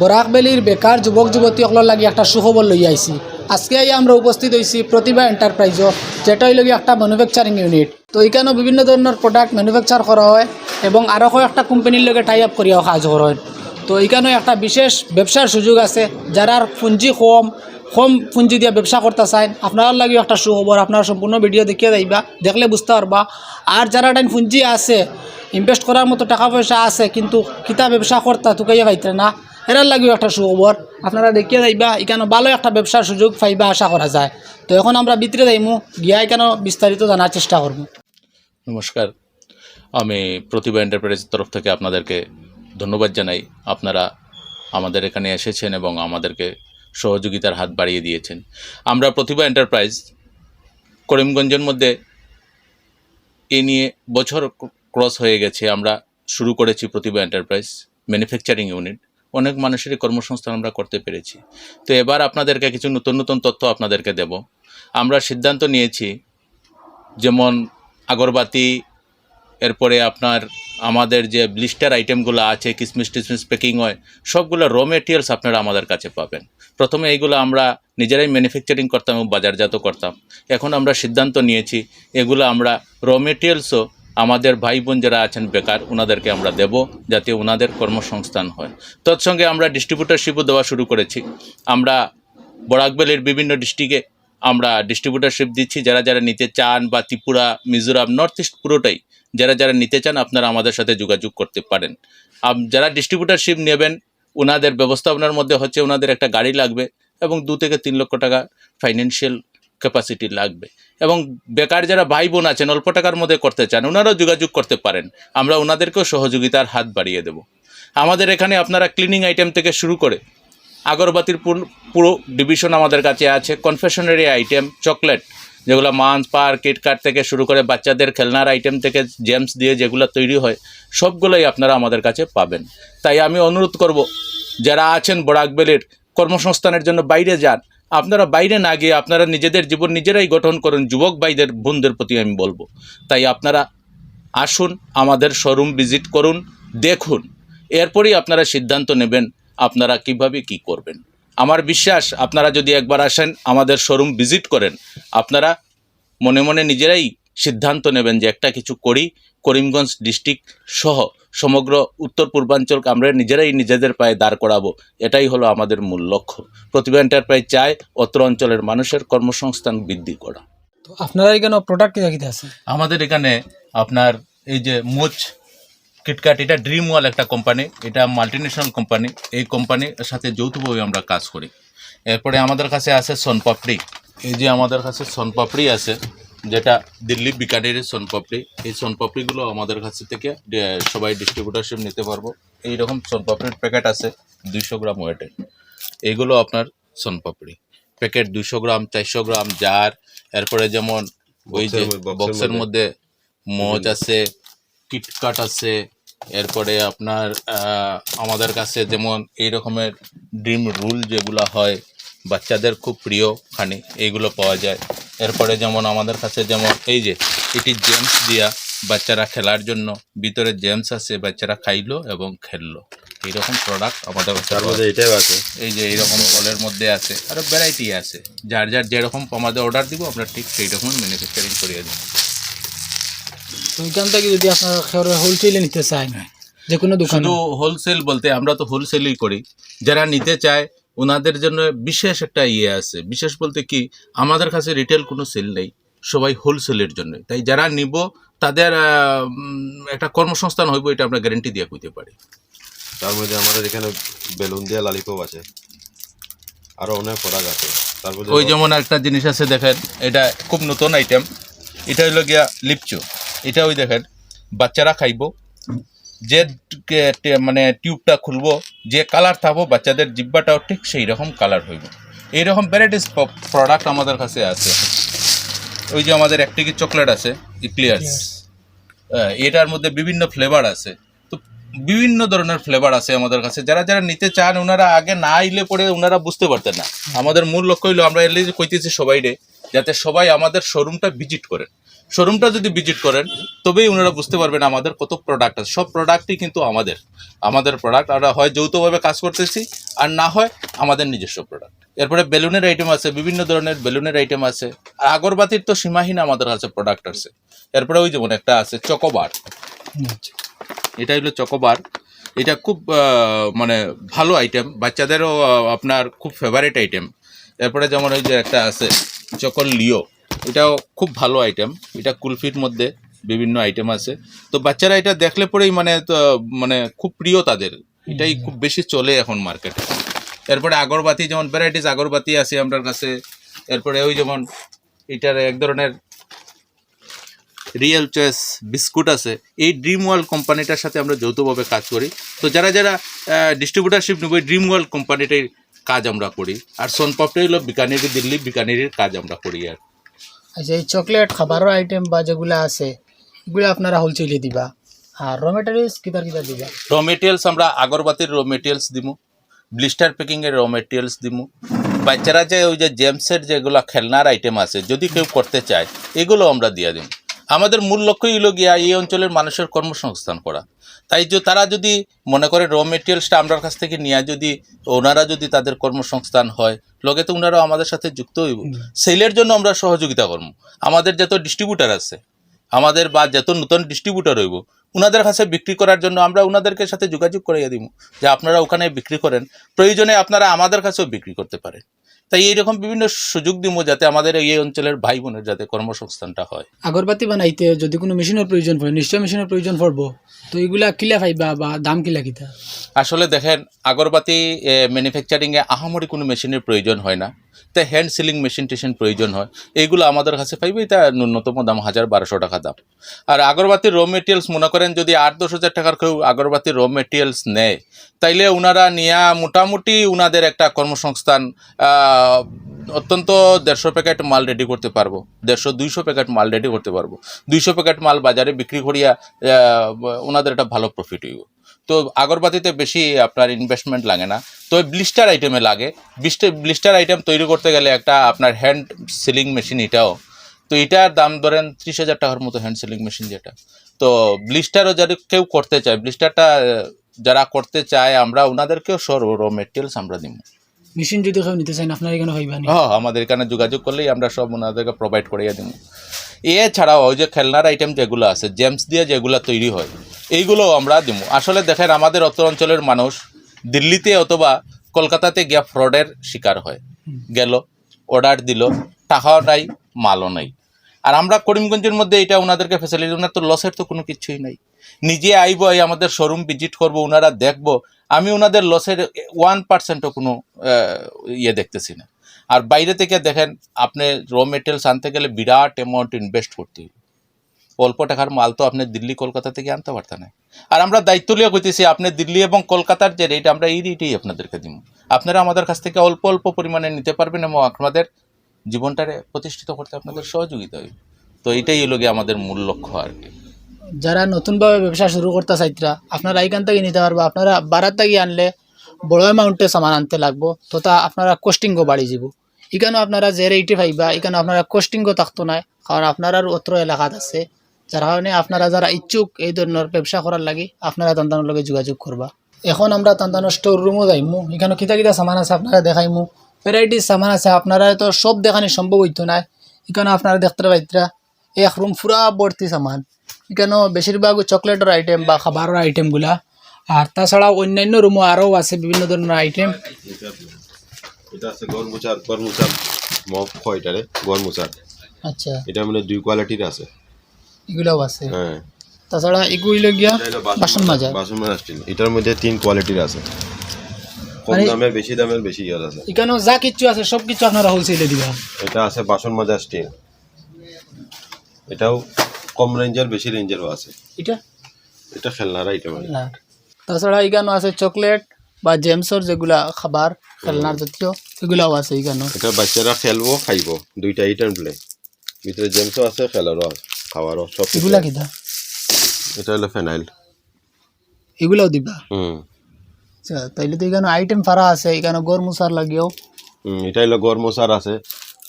বরাকবেলির বেকার যুবক যুবতী সকলের লাগি একটা সুখবর লই আইছি। আজকে আমরা উপস্থিত হয়েছি প্রতিভা এন্টারপ্রাইজও যেটা হইল একটা ম্যানুফ্যাকচারিং ইউনিট তো এখানেও বিভিন্ন ধরনের প্রোডাক্ট ম্যানুফ্যাকচার করা হয় এবং আরও একটা কোম্পানির লগে টাই আপ করিয়াও কাজ করা হয়। তো এখানেও একটা বিশেষ ব্যবসার সুযোগ আছে যারা পুঁজি কম কম পুঁজি দিয়ে ব্যবসা করতে চান আপনার লাগেও একটা সুখবর, আপনার সম্পূর্ণ ভিডিও দেখিয়ে যাইবা, দেখলে বুঝতে পারবা। আর যারা টাইম পুঁজি আছে ইনভেস্ট করার মতো টাকা পয়সা আছে, কিন্তু কিতা ব্যবসা করতা তুকাইয়া পাইতে না। এরার লাগেও একটা সুখবর। আপনারা দেখিয়ে যাইবা এখানে ভালো একটা ব্যবসার সুযোগ পাইবা আশা করা যায়। তো এখন আমরা ভিতরে যাইমু, গিয়া এখানে বিস্তারিত জানার চেষ্টা করব নমস্কার। আমি প্রতিভা এন্টারপ্রাইজের তরফ থেকে আপনাদেরকে ধন্যবাদ জানাই। আপনারা আমাদের এখানে এসেছেন এবং আমাদেরকে সহযোগিতার হাত বাড়িয়ে দিয়েছেন। আমরা প্রতিভা এন্টারপ্রাইজ করিমগঞ্জের মধ্যে এ নিয়ে বছর ক্রস হয়ে গেছে। আমরা শুরু করেছি প্রতিভা এন্টারপ্রাইজ ম্যানুফ্যাকচারিং ইউনিট অনেক মানুষেরই কর্মসংস্থান আমরা করতে পেরেছি। তো এবার আপনাদেরকে কিছু নতুন নতুন তথ্য আপনাদেরকে দেব। আমরা সিদ্ধান্ত নিয়েছি, যেমন আগরবাতি, এরপরে আপনার, আমাদের যে ব্লিস্টার আইটেমগুলো আছে, কিসমিস টিসমিস প্যাকিং হয় সবগুলো র মেটেরিয়ালস আপনারা আমাদের কাছে পাবেন। প্রথমে এইগুলো আমরা নিজেরাই ম্যানুফ্যাকচারিং করতাম এবং বাজারজাত করতাম। এখন আমরা সিদ্ধান্ত নিয়েছি, এগুলো আমরা র মেটেরিয়ালসও আমাদের ভাই বোন যারা আছেন বেকার ওনাদেরকে আমরা দেব যাতে ওনাদের কর্মসংস্থান হয়। তৎসঙ্গে আমরা ডিস্ট্রিবিউটারশিপও দেওয়া শুরু করেছি। আমরা বরাকবেলের বিভিন্ন ডিস্ট্রিক্টে আমরা ডিস্ট্রিবিউটারশিপ দিচ্ছি। যারা যারা নিতে চান বা ত্রিপুরা, মিজোরাম নর্থ ইস্ট পুরোটাই, যারা যারা নিতে চান আপনারা আমাদের সাথে যোগাযোগ করতে পারেন। যারা ডিস্ট্রিবিউটারশিপ নেবেন ওনাদের ব্যবস্থাপনার মধ্যে হচ্ছে ওনাদের একটা গাড়ি লাগবে এবং দু থেকে তিন লক্ষ টাকা ফাইন্যান্সিয়াল ক্যাপাসিটি লাগবে। এবং বেকার যারা ভাই বোন আছেন, অল্প টাকার মধ্যে করতে চান, ওনারাও যোগাযোগ করতে পারেন। আমরা ওনাদেরকেও সহযোগিতার হাত বাড়িয়ে দেব। আমাদের এখানে আপনারা ক্লিনিং আইটেম থেকে শুরু করে, আগরবাতির পুরো ডিভিশন আমাদের কাছে আছে। কনফেশনারি আইটেম চকলেট যেগুলো মান্স পার কিটকাট থেকে শুরু করে বাচ্চাদের খেলনার আইটেম থেকে জেমস দিয়ে যেগুলো তৈরি হয়, সবগুলোই আপনারা আমাদের কাছে পাবেন। তাই আমি অনুরোধ করব, যারা আছেন বরাকবেলের কর্মসংস্থানের জন্য বাইরে যান আপনারা বাইরে না গিয়ে আপনারা নিজেদের জীবন নিজেরাই গঠন করেন, যুবক ভাইদের, বোনদের প্রতি আমি বলব। তাই আপনারা আসুন, আমাদের শোরুম ভিজিট করুন, দেখুন। এরপরই আপনারা সিদ্ধান্ত নেবেন আপনারা কীভাবে কি করবেন। আমার বিশ্বাস, আপনারা যদি একবার আসেন, আমাদের শোরুম ভিজিট করেন, আপনারা মনে মনে নিজেরাই সিদ্ধান্ত নেবেন যে একটা কিছু করি করিমগঞ্জ ডিস্ট্রিক্ট সহ সমগ্র উত্তর পূর্বাঞ্চলকে আমরা নিজেরাই নিজেদের পায়ে দাঁড় করাবো। এটাই হলো আমাদের মূল লক্ষ্য। প্রতিভা এন্টারপ্রাইজ চায় অত্র অঞ্চলের মানুষের কর্মসংস্থান বৃদ্ধি করা। তো আপনারা এখানে প্রোডাক্ট কিনা কিনা আছে আমাদের এখানে আপনার এই যে মোচ কিটকাট এটা ড্রিম ওয়াল একটা কোম্পানি এটা মাল্টিনেশনাল কোম্পানি এই কোম্পানির সাথে যৌথভাবে আমরা কাজ করি। এরপরে আমাদের কাছে আছে সোনপাপড়ি এই যে আমাদের কাছে সোনপাপড়ি আছে যেটা দিল্লি বিকানেরের সোনপাপড়ি এই সোনপাপড়িগুলো আমাদের কাছে থেকে সবাই ডিস্ট্রিবিউটারশিপ নিতে পারব। এইরকম সোনপাপড়ির প্যাকেট আছে দুইশো গ্রাম ওয়েটের এইগুলো আপনার সোনপাপড়ি। প্যাকেট দুইশো গ্রাম চারশো গ্রাম জার এরপরে যেমন ওই যে বক্সের মধ্যে- মজ আছে কিটকাট আছে এরপরে আপনার আমাদের কাছে যেমন এই রকমের ড্রিম রুল যেগুলো হয় বাচ্চাদের খুব প্রিয় খানি এইগুলো পাওয়া যায়। এরপরে যেমন আমাদের কাছে যেমন এই যে এটি জেমস দিয়া বাচ্চারা খেলার জন্য ভিতরে জেমস আছে বাচ্চারা খাইলো এবং খেললো। এইরকম প্রোডাক্ট আমাদের তার মধ্যে এটাও আছে। এই যে এইরকম বলের মধ্যে আছে আরও ভ্যারাইটি আছে। যার যার যেরকম আমাদের অর্ডার দিব আমরা ঠিক সেই রকম ম্যানুফ্যাকচারিং করিয়ে দিই তো ওইখান থেকে যদি আপনারা হোলসেলে নিতে চান যে কোনো দোকানে। শুধু হোলসেল বলতে আমরা তো হোলসেলই করি। যারা নিতে চায় ওনাদের জন্য বিশেষ একটা ইয়ে আছে। বিশেষ বলতে কি আমাদের কাছে রিটেল কোনো সেল নেই সবাই হোলসেলের জন্য তাই যারা নিব তাদের একটা কর্মসংস্থান হইব এটা আমরা গ্যারেন্টি দিয়ে কইতে পারি। তার মধ্যে আমাদের এখানে বেলুন দিয়া লালিপপ আছে আরও অনেক প্রোডাক্ট আছে। তারপর ওই যেমন একটা জিনিস আছে দেখেন এটা খুব নতুন আইটেম এটা হইল গিয়া লিপচু। এটা ওই দেখেন বাচ্চারা খাইব যে মানে টিউবটা খুলবো যে কালার থাকব বাচ্চাদের জিব্বাটাও ঠিক সেই রকম কালার হইব। এইরকম ভ্যারাইটিস প্রোডাক্ট আমাদের কাছে আছে। ওই যে আমাদের একটিকি চকলেট আছে ইক্লিয়ার্স এটার মধ্যে বিভিন্ন ফ্লেভার আছে। তো বিভিন্ন ধরনের ফ্লেভার আছে আমাদের কাছে। যারা যারা নিতে চান ওনারা আগে না আইলে পরে ওনারা বুঝতে পারতেন না। আমাদের মূল লক্ষ্য হইল আমরা এলে যে কইতেছি সবাই রে যাতে সবাই আমাদের শোরুমটা ভিজিট করেন। শোরুমটা যদি ভিজিট করেন তবেই ওনারা বুঝতে পারবেন আমাদের কত প্রোডাক্ট আছে। সব প্রোডাক্টই কিন্তু আমাদের। আমাদের প্রোডাক্ট আমরা হয় যৌথভাবে কাজ করতেছি আর না হয় আমাদের নিজস্ব প্রোডাক্ট এরপরে বেলুনের আইটেম আছে বিভিন্ন ধরনের বেলুনের আইটেম আছে। আর আগরবাতির তো সীমাহীন আমাদের কাছে প্রোডাক্ট আছে। এরপরে ওই যেমন একটা আছে চকোবার। এটা হলো চকোবার। এটা খুব মানে ভালো আইটেম বাচ্চাদেরও আপনার খুব ফেভারিট আইটেম এরপরে যেমন ওই যে একটা আছে চকল লিও। এটাও খুব ভালো আইটেম এটা কুলফির মধ্যে বিভিন্ন আইটেম আছে। তো বাচ্চারা এটা দেখলে পরেই মানে মানে খুব প্রিয় তাদের। এটাই খুব বেশি চলে এখন মার্কেটে এরপরে আগরবাতি, যেমন ভ্যারাইটিস আগরবাতি আছে আপনার কাছে। এরপরে ওই যেমন এটার এক ধরনের রিয়েল চয়েস বিস্কুট আছে। এই ড্রিম ওয়ার্ল্ড কোম্পানিটার সাথে আমরা যৌথভাবে কাজ করি। তো যারা যারা ডিস্ট্রিবিউটারশিপ নেব ড্রিম ওয়ার্ল্ড কোম্পানিটার কাজ আমরা করি। আর সোনপাপড়ি হলো বিকানেরি দিল্লি বিকানেরির কাজ আমরা করি আর আচ্ছা এই চকলেট খাবারও আইটেম বা যেগুলো আছে, এগুলো আপনারা হোলসেলে দিবা। আর র মেটেরিয়ালস কিতার কিতার দিবা? র মেটেরিয়ালস আমরা আগরবাতির র মেটেরিয়ালস দিমু ব্লিস্টার প্যাকিংয়ের র মেটেরিয়ালস দিমু। বাচ্চারা যে ওই যে জেমসের যেগুলো খেলনার আইটেম আছে, যদি কেউ করতে চায়, এগুলো আমরা দিয়ে দিই আমাদের মূল লক্ষ্যই হলো গিয়া এই অঞ্চলের মানুষের কর্মসংস্থান করা। তাই যে তারা যদি মনে করে র মেটেরিয়ালসটা আমার কাছ থেকে নিয়ে যদি ওনারা যদি তাদের কর্মসংস্থান হয় লগে তো ওনারাও আমাদের সাথে যুক্ত হইব। সেলের জন্য আমরা সহযোগিতা করব। আমাদের যত ডিস্ট্রিবিউটার আছে আমাদের বা যত নতুন ডিস্ট্রিবিউটার হইব ওনাদের কাছে বিক্রি করার জন্য আমরা ওনাদেরকে সাথে যোগাযোগ করিয়ে দিব যে আপনারা ওখানে বিক্রি করেন। প্রয়োজনে আপনারা আমাদের কাছেও বিক্রি করতে পারেন। তাই এইরকম বিভিন্ন সুযোগ দিব যাতে আমাদের এই অঞ্চলের ভাই বোনের যাতে কর্মসংস্থানটা হয়। আগরবাতি বানাইতে যদি কোনো মেশিনের প্রয়োজন পড়ে নিশ্চয় মেশিনের প্রয়োজন পড়ব। তো এগুলা কিলা পাইবা বা দাম কিলা কিতা? আসলে দেখেন আগরবাতি ম্যানুফ্যাকচারিংয়ে আহামরি কোনো মেশিনের প্রয়োজন হয় না। তাই হ্যান্ড সিলিং মেশিন টেশিন প্রয়োজন হয়। এইগুলো আমাদের কাছে পাইবে এটা ন্যূনতম দাম হাজার বারোশো টাকা দাম। আর আগরবাতির র মেটেরিয়ালস মনে করেন যদি আট দশ হাজার টাকার কেউ আগরবাতির র মেটেরিয়ালস নেয় তাইলে ওনারা নিয়া মোটামুটি ওনাদের একটা কর্মসংস্থান অত্যন্ত দেড়শো প্যাকেট মাল রেডি করতে পারব। দেড়শো, দুইশো প্যাকেট মাল রেডি করতে পারব। দুইশো প্যাকেট মাল বাজারে বিক্রি করিয়া ওনাদের একটা ভালো প্রফিট হইব। তো আগরবাতিতে বেশি আপনার ইনভেস্টমেন্ট লাগে না। তো ব্লিস্টার আইটেমে লাগে। ব্লিস্টার ব্লিস্টার আইটেম তৈরি করতে গেলে একটা আপনার হ্যান্ড সিলিং মেশিন এটাও। তো এটার দাম ধরেন ত্রিশ হাজার টাকার মতো হ্যান্ড সিলিং মেশিন যেটা। তো ব্লিস্টারও যদি কেউ করতে চায় ব্লিস্টারটা যারা করতে চায়, আমরা ওনাদেরকেও সর র মেটেরিয়ালস আমরা দিব মেশিন যদি কেউ নিতে চান আপনার এখানে হইবা নি। হ্যাঁ আমাদের এখানে যোগাযোগ করলেই আমরা সব ওনাদেরকে প্রোভাইড করিয়ে দিব। এছাড়াও ওই যে খেলনার আইটেম যেগুলো আছে জেমস দিয়ে যেগুলো তৈরি হয় এইগুলোও আমরা দিব। আসলে দেখেন আমাদের অত অঞ্চলের মানুষ দিল্লিতে অথবা কলকাতাতে গিয়া ফ্রডের শিকার হয়। গেল অর্ডার দিল টাকাও নাই মালও নাই। আর আমরা করিমগঞ্জের মধ্যে এটা ওনাদেরকে ফেসিলিটি ওনার তো লসের তো কোনো কিছুই নাই। নিজে আইব এই আমাদের শোরুম ভিজিট করব ওনারা দেখব আমি ওনাদের লসের ওয়ান পার্সেন্টও কোনো ইয়ে দেখতেছি না। আর বাইরে থেকে দেখেন, আপনি র মেটেরিয়ালস আনতে গেলে বিরাট অ্যামাউন্ট ইনভেস্ট করতে হবে। অল্প টাকার মাল তো আপনি দিল্লি, কলকাতা থেকে আনতে পারতেন আর আমরা দায়িত্ব লিয়ে কইতেছি, আপনি দিল্লি এবং কলকাতার যে রেট আমরা এই রেটেই আপনাদেরকে দিব। আপনারা আমাদের কাছ থেকে অল্প অল্প পরিমাণে নিতে পারবেন এবং আপনাদের জীবনটারে প্রতিষ্ঠিত করতে আপনাদের সহযোগিতা হবে। তো এটাই হলো গিয়ে আমাদের মূল লক্ষ্য আর কি। যারা নতুনভাবে ব্যবসা শুরু করতে চাইতরা, আপনারা এইখান থেকে নিতে পারবা। আপনারা বারাত থেকে আনলে বড় অ্যামাউন্টে সামান আনতে লাগবো তো তা আপনারা কোস্টিংও বাড়ি যাব এখানেও আপনারা যে রেটে পাইবা এখানে আপনারা কোস্টিংও থাকতো না, কারণ আপনার অত্র এলাকাত আছে। যার কারণে আপনারা যারা ইচ্ছুক এই ধরনের ব্যবসা করার লাগি, আপনারা তান্তানোর লগে যোগাযোগ করবা। এখন আমরা তান্তানোর স্টোর রুমও যাইমু এখানে কিতা কিতা সামান আছে আপনারা দেখাইমু। ভ্যারাইটিস সামান আছে, আপনারা তো সব দেখানি সম্ভব হইতো না। এখানে আপনারা দেখতে পাইতরা, এক রুম পুরা ভর্তি সামান। এখানেও বেশিরভাগ চকলেটের আইটেম বা খাবারের আইটেমগুলা আর তাছাড়া অন্যান্য রুমও আরও আছে বিভিন্ন ধরনের আইটেম এটা আছে গরমুচার গরমুচার মফ গরমুচার। আচ্ছা। এটা মানে দুই কোয়ালিটির আছে। এগুলাও আছে। হ্যাঁ। তাছাড়া এগুলো গিয়া বাসন মাজা। বাসন মাজা এটার মধ্যে তিন কোয়ালিটির আছে। কম দামের বেশি দামের বেশি ইয়ার আছে। এখানেও যা কিছু আছে সব কিছু আপনারা হোলসেলে দিবা এটা আছে বাসন মাজা স্টিল এটাও কম রেঞ্জের বেশি রেঞ্জেরও আছে। এটা? এটা খেলনার আইটেম তাছাড়া এখানেও আছে চকলেট বা জেমসর যেগুলা খাবার খেলনার জাতীয় এগুলাও আছে এখানেও এটা বাচ্চারা খেলব খাইবো দুইটা আইটেম প্লে ভিতরে জেমসও আছে খেলারও আছে খাওয়ারও সব এগুলা। কিটা এটা হলো ফেনাইল এগুলাও দিবা? হুম। আচ্ছা তাইলে তো এখানে আইটেম ফারা আছে এখানে গরম মশার লাগিয়েও হুম, এটা হলো গরম মশার আছে।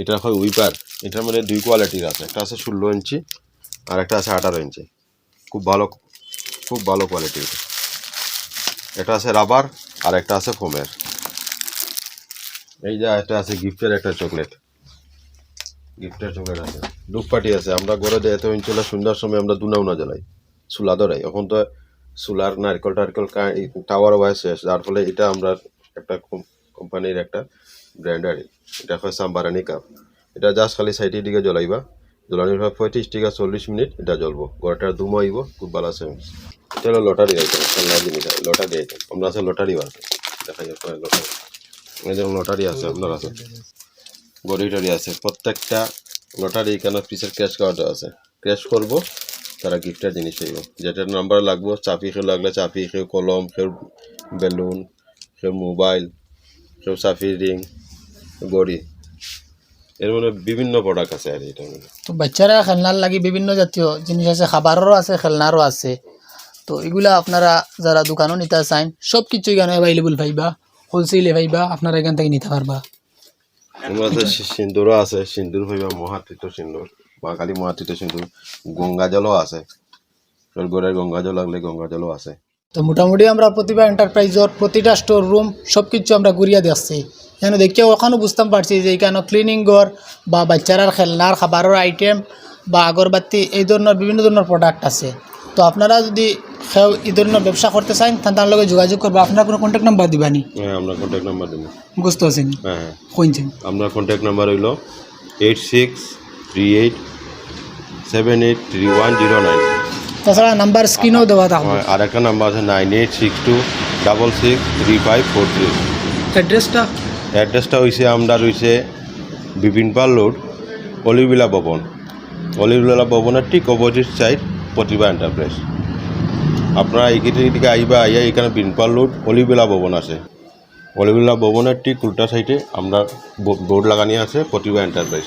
এটা হয় উইপার এটার মধ্যে দুই কোয়ালিটির আছে। একটা আছে ষোলো ইঞ্চি আর একটা আছে আঠারো ইঞ্চি। খুব ভালো খুব ভালো কোয়ালিটির এটা। আছে রাবার আর একটা আছে ফোমের এই যে একটা আছে গিফটের একটা চকলেট গিফটের চকলেট আছে। ধূপপাটি আছে। আমরা ঘরে যে এত ইঞ্চলা সন্ধ্যার সময় আমরা দুনা উনা জ্বালাই। চুলা ধরাই। এখন তো চুলার নারকেল টারকেল টাওয়ার ওয়াই শেষ। যার ফলে এটা আমরা একটা কোম্পানির একটা ব্র্যান্ডার। এটা হয় সাম্বারানি কাপ এটা জাস্ট খালি সাইডের দিকে জ্বলাইবা। জ্বলানির পর পঁয়ত্রিশ থেকে চল্লিশ মিনিট, এটা জ্বলবো। গড়টা ধুমো আইব, খুব ভালো আছে এটা হলো লটারি আইটেম খেলনা জিনিস লটারি আইটেম আমরা আছে লটারি আছে দেখা যাচ্ছে লটারি। লটারি আছে, আপনার আছে। গড়ি টড়ি আছে। প্রত্যেকটা লটারি এখানে পিসের ক্যাশ কার্ডও আছে? ক্যাশ করব, তারা গিফটের জিনিস হইব। যেটার নাম্বার লাগবো চাপি খেয়ে লাগলে চাপি খেয়ে কলম খেয়ে বেলুন খেয়ে মোবাইল, কেউ সাফির রিং গড়ি। এর মানে বিভিন্ন প্রোডাক্ট আছে আর এটা মানে। তো বাচ্চারা খেলনার লাগি বিভিন্ন জাতীয় জিনিস আছে খাবারেরও আছে খেলনারও আছে। তো এগুলা আপনারা যারা দোকানও নিতে চান সব কিছু এখানে অ্যাভেলেবল পাইবা হোলসেলে পাইবা আপনারা এখান থেকে নিতে পারবা। সিন্দুরও আছে সিন্দুর হইবা মহাতীত সিন্দুর মা কালী মহাতীত সিন্দুর। গঙ্গা জলও আছে। গঙ্গা জল লাগলে গঙ্গা জলও আছে। তো মোটামুটি আমরা প্রতিভা এন্টারপ্রাইজর প্রতিটা স্টোর রুম সব কিছু আমরা ঘুরিয়ে দেখছি এখানে দেখিয়ে ওখানেও বুঝতাম পারছি যে এখানে ক্লিনিং ঘর বা বাচ্চারার খেলনার খাবারের আইটেম বা আগরবাতি এই ধরনের বিভিন্ন ধরনের প্রোডাক্ট আছে। তো আপনারা যদি কেউ এই ধরনের ব্যবসা করতে চান তাহলে তার লগে যোগাযোগ করব। আপনার কোনো কন্ট্যাক্ট নাম্বার দিবানি হ্যাঁ আমরা কন্ট্যাক্ট নাম্বার দেবো। বুঝতে পারছেন হ্যাঁ কইছেন আমরা কন্ট্যাক্ট নাম্বার হইল eight six three eight seven eight three one zero nine তাছাড়া নাম্বার স্ক্রিনেও দেওয়া থাকবে আর একটা নাম্বার আছে nine eight six two double six three five four three. অ্যাড্রেসটা? অ্যাড্রেসটা হয়েছে আমরা রয়েছে বিপিনপাল রোড অলিবিলা ভবন। অলিবিলা ভবনের ঠিক অপোজিট সাইড প্রতিভা এন্টারপ্রাইজ আপনারা এইখানে দিকে আইবা আইয়া এখানে বিনপাল রোড অলিবিলা ভবন আছে। অলিবিলা ভবনের ঠিক উল্টা সাইডে আমরা বোর্ড লাগানি আছে প্রতিভা এন্টারপ্রাইজ